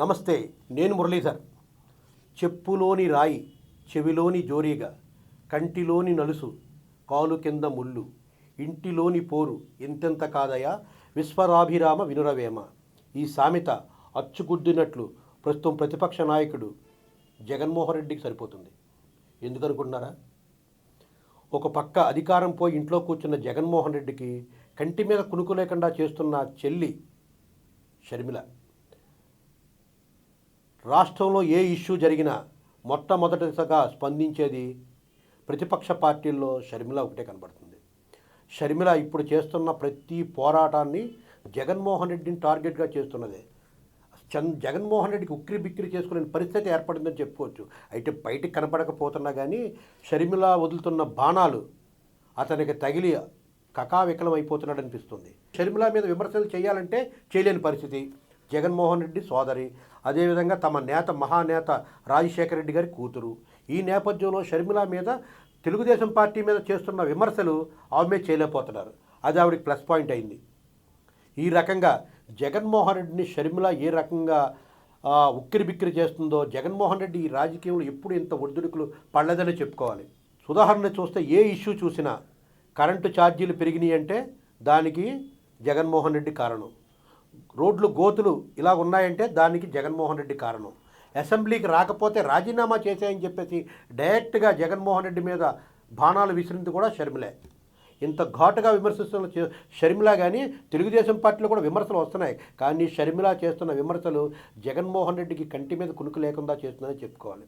నమస్తే నేను మురళీధర్. చెప్పులోని రాయి చెవిలోని జోరీగా కంటిలోని నలుసు కాలు కింద ముళ్ళు ఇంటిలోని పోరు ఎంతెంత కాదయా? విశ్వరాభిరామ వినురవేమ. ఈ సామెత అచ్చుగుద్దినట్లు ప్రస్తుతం ప్రతిపక్ష నాయకుడు జగన్మోహన్ రెడ్డికి సరిపోతుంది. ఎందుకనుకుంటున్నారా? ఒక పక్క అధికారం పోయి ఇంట్లో కూర్చున్న జగన్మోహన్ రెడ్డికి కంటి మీద కునుకు లేకుండా చేస్తున్న చెల్లి షర్మిల. రాష్ట్రంలో ఏ ఇష్యూ జరిగినా మొట్టమొదటిగా స్పందించేది ప్రతిపక్ష పార్టీల్లో షర్మిల ఒకటే కనబడుతుంది. షర్మిల ఇప్పుడు చేస్తున్న ప్రతి పోరాటాన్ని జగన్మోహన్ రెడ్డిని టార్గెట్గా చేస్తున్నదే. చంద్ జగన్మోహన్ రెడ్డికి ఉక్కిరి బిక్కిరి చేసుకునే పరిస్థితి ఏర్పడిందని చెప్పుకోవచ్చు. అయితే బయటికి కనపడకపోతున్నా కానీ షర్మిల వదులుతున్న బాణాలు అతనికి తగిలి కకావికలం అయిపోతున్నాడు అనిపిస్తుంది. షర్మిల మీద విమర్శలు చేయాలంటే చేయలేని పరిస్థితి. జగన్మోహన్ రెడ్డి సోదరి. అదేవిధంగా తమ నేత మహానేత రాజశేఖర రెడ్డి గారి కూతురు. ఈ నేపథ్యంలో షర్మిల మీద తెలుగుదేశం పార్టీ మీద చేస్తున్న విమర్శలు ఆమె చేయలేకపోతున్నారు. అది ఆవిడకి ప్లస్ పాయింట్ అయింది. ఈ రకంగా జగన్మోహన్ రెడ్డిని షర్మిల ఏ రకంగా ఉక్కిరి బిక్కిరి చేస్తుందో జగన్మోహన్ రెడ్డి ఈ రాజకీయంలో ఎప్పుడు ఇంత ఒడిదుడుకులు పడలేదని చెప్పుకోవాలి. ఉదాహరణ చూస్తే ఏ ఇష్యూ చూసినా కరెంటు ఛార్జీలు పెరిగినాయి అంటే దానికి జగన్మోహన్ రెడ్డి కారణం. రోడ్లు గోతులు ఇలా ఉన్నాయంటే దానికి జగన్మోహన్ రెడ్డి కారణం. అసెంబ్లీకి రాకపోతే రాజీనామా చేశాయని చెప్పేసి డైరెక్ట్గా జగన్మోహన్ రెడ్డి మీద బాణాలు విసిరింది కూడా షర్మిలే. ఇంత ఘాటుగా విమర్శిస్తున్న షర్మిల కానీ తెలుగుదేశం పార్టీలో కూడా విమర్శలు వస్తున్నాయి. కానీ షర్మిల చేస్తున్న విమర్శలు జగన్మోహన్ రెడ్డికి కంటి మీద కునుకు లేకుండా చేస్తుందని చెప్పుకోవాలి.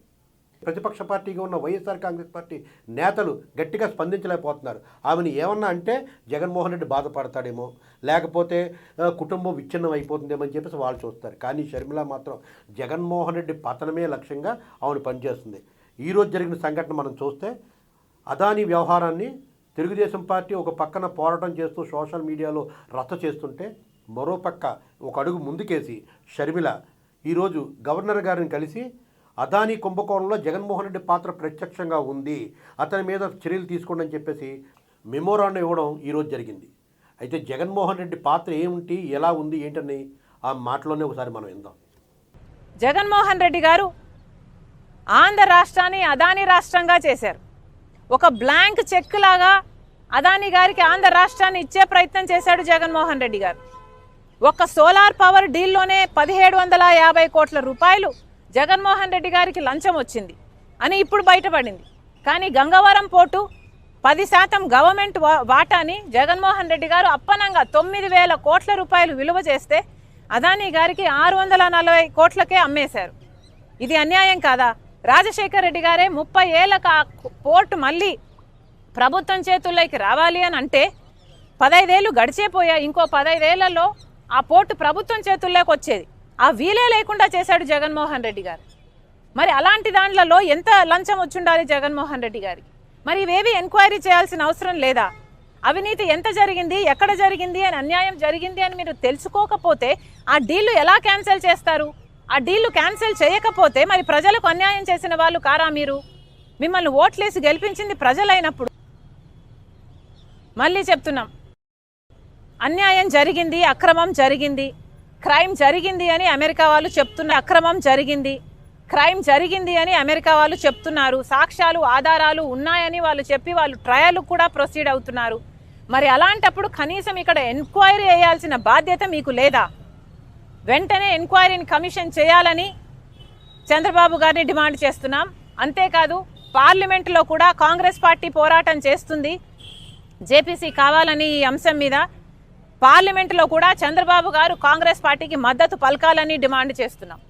ప్రతిపక్ష పార్టీగా ఉన్న వైఎస్ఆర్ కాంగ్రెస్ పార్టీ నేతలు గట్టిగా స్పందించలేకపోతున్నారు. ఆమెను ఏమన్నా అంటే జగన్మోహన్ రెడ్డి బాధపడతాడేమో లేకపోతే కుటుంబం విచ్ఛిన్నం అయిపోతుందేమో అని చెప్పేసి వాళ్ళు చూస్తారు. కానీ షర్మిల మాత్రం జగన్మోహన్ రెడ్డి పతనమే లక్ష్యంగా ఆమెను పనిచేస్తుంది. ఈరోజు జరిగిన సంఘటన మనం చూస్తే అదాని వ్యవహారాన్ని తెలుగుదేశం పార్టీ ఒక పక్కన పోరాటం చేస్తూ సోషల్ మీడియాలో రచ్చ చేస్తుంటే మరో పక్క ఒక అడుగు ముందుకేసి షర్మిల ఈరోజు గవర్నర్ గారిని కలిసి అదానీ కుంభకోణంలో జగన్మోహన్ రెడ్డి పాత్ర ప్రత్యక్షంగా ఉంది. అతని మీద చర్యలు తీసుకోండి అని చెప్పేసి మెమోరాండం ఇవ్వడం ఈరోజు జరిగింది. అయితే జగన్మోహన్ రెడ్డి పాత్ర ఏమిటి ఎలా ఉంది ఏంటని ఆ మాటలోనే ఒకసారి మనం విందాం. జగన్మోహన్ రెడ్డి గారు ఆంధ్ర రాష్ట్రాన్ని అదాని రాష్ట్రంగా చేశారు. ఒక బ్లాంక్ చెక్ లాగా అదాని గారికి ఆంధ్ర రాష్ట్రాన్ని ఇచ్చే ప్రయత్నం చేశాడు జగన్మోహన్ రెడ్డి గారు. ఒక సోలార్ పవర్ డీల్లోనే పదిహేడు వందల యాభై కోట్ల రూపాయలు జగన్మోహన్ రెడ్డి గారికి లంచం వచ్చింది అని ఇప్పుడు బయటపడింది. కానీ గంగవరం పోర్టు పది శాతం గవర్నమెంట్ వా- వాటాని జగన్మోహన్ రెడ్డి గారు అప్పనంగా తొమ్మిది వేల కోట్ల రూపాయలు విలువ చేస్తే అదానీ గారికి ఆరు వందల నలభై కోట్లకే అమ్మేశారు. ఇది అన్యాయం కాదా? రాజశేఖర్ రెడ్డి గారే ముప్పై ఏళ్ళకు ఆ పోర్టు మళ్ళీ ప్రభుత్వం చేతుల్లోకి రావాలి అని అంటే పదైదేళ్ళు గడిచేపోయా ఇంకో పదైదేళ్ళలో ఆ పోర్టు ప్రభుత్వం చేతుల్లోకి వచ్చేది. ఆ వీలే లేకుండా చేశాడు జగన్మోహన్ రెడ్డి గారు. మరి అలాంటి దాంట్లలో ఎంత లంచం వచ్చుండాలి జగన్మోహన్ రెడ్డి గారికి? మరి ఇవేవి ఎంక్వైరీ చేయాల్సిన అవసరం లేదా? అవినీతి ఎంత జరిగింది? ఎక్కడ జరిగింది? అని అన్యాయం జరిగింది అని మీరు తెలుసుకోకపోతే ఆ డీళ్ళు ఎలా క్యాన్సిల్ చేస్తారు? ఆ డీళ్ళు క్యాన్సిల్ చేయకపోతే మరి ప్రజలకు అన్యాయం చేసిన వాళ్ళు కారా మీరు? మిమ్మల్ని ఓట్లేసి గెలిపించింది ప్రజలైనప్పుడు. మళ్ళీ చెప్తున్నాం. అన్యాయం జరిగింది అక్రమం జరిగింది. క్రైమ్ జరిగింది అని అమెరికా వాళ్ళు చెప్తున్న అక్రమం జరిగింది. క్రైమ్ జరిగింది అని అమెరికా వాళ్ళు చెప్తున్నారు. సాక్ష్యాలు ఆధారాలు ఉన్నాయని వాళ్ళు చెప్పి వాళ్ళు ట్రయల్ కూడా ప్రొసీడ్ అవుతున్నారు. మరి అలాంటప్పుడు కనీసం ఇక్కడ ఎంక్వైరీ చేయాల్సిన బాధ్యత మీకు లేదా? వెంటనే ఎంక్వైరీని కమిషన్ చేయాలని చంద్రబాబు గారిని డిమాండ్ చేస్తున్నాం. అంతేకాదు పార్లమెంటులో కూడా కాంగ్రెస్ పార్టీ పోరాటం చేస్తుంది. జేపీసీ కావాలని ఈ అంశం మీద పార్లమెంటులో కూడా చంద్రబాబు గారు కాంగ్రెస్ పార్టీకి మద్దతు పలకాలని డిమాండ్ చేస్తున్నాం.